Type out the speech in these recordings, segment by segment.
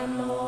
amor.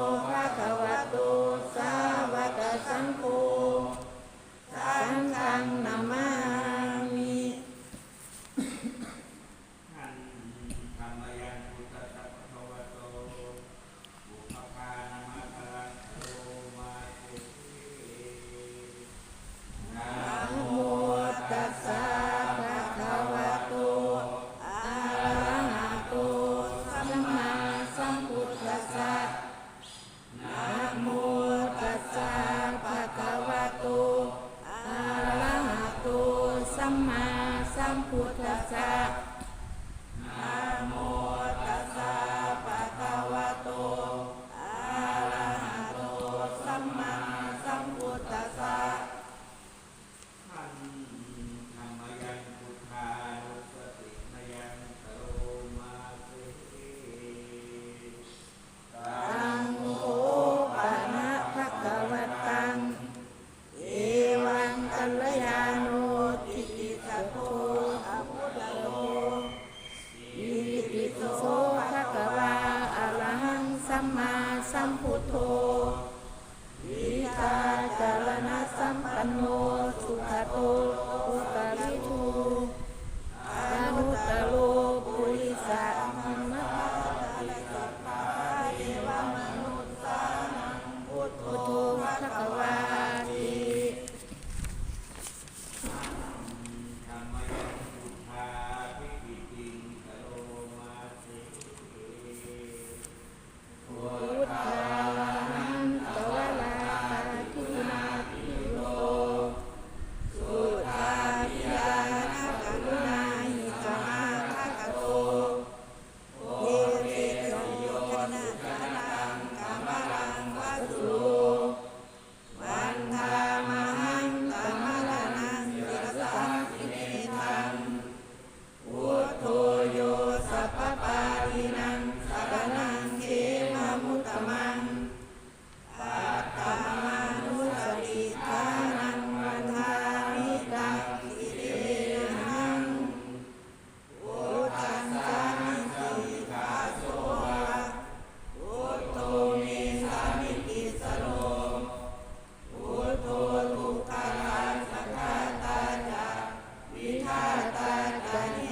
สัมพุทโธวิทาจารณะสัมปันโนสุขโต Amen.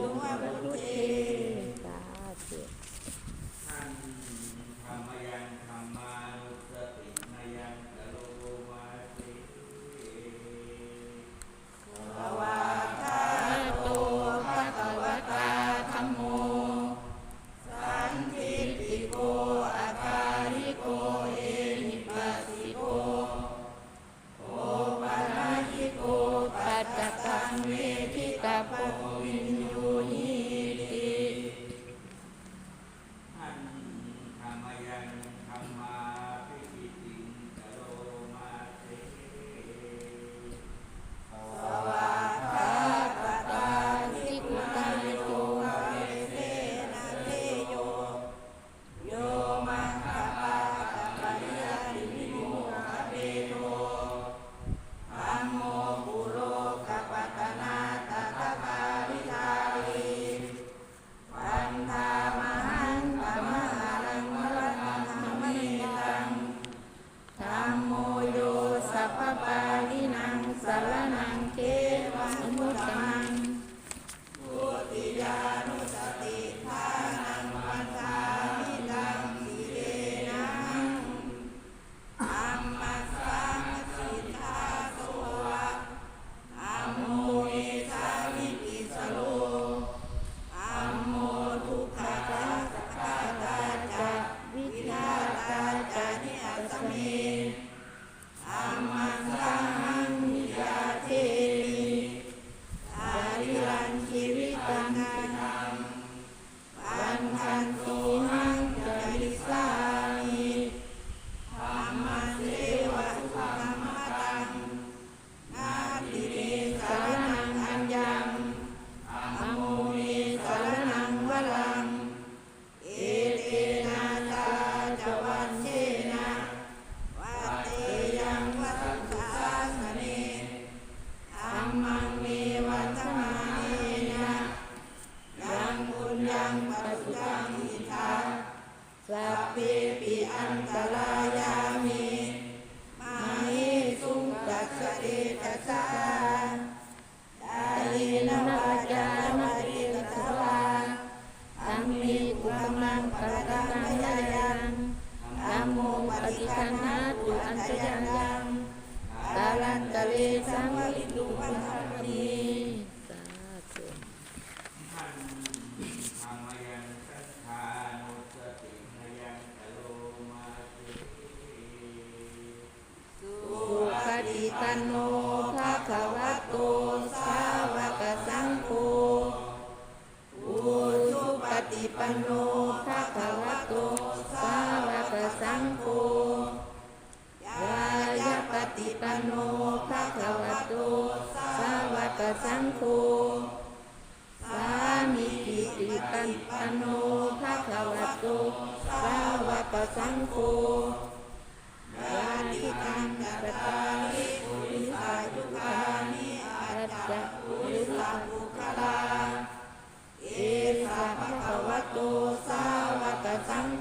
amor. โนภะคะวะโตสาวกสังโฆอุชุปฏิปันโนภะคะวะโตสาวกสังโฆยายาปฏิปันโนภะคะวะโตสาวกสังโฆสามิติติปันโนภะคะวะโตสาวกสังโฆ Bye.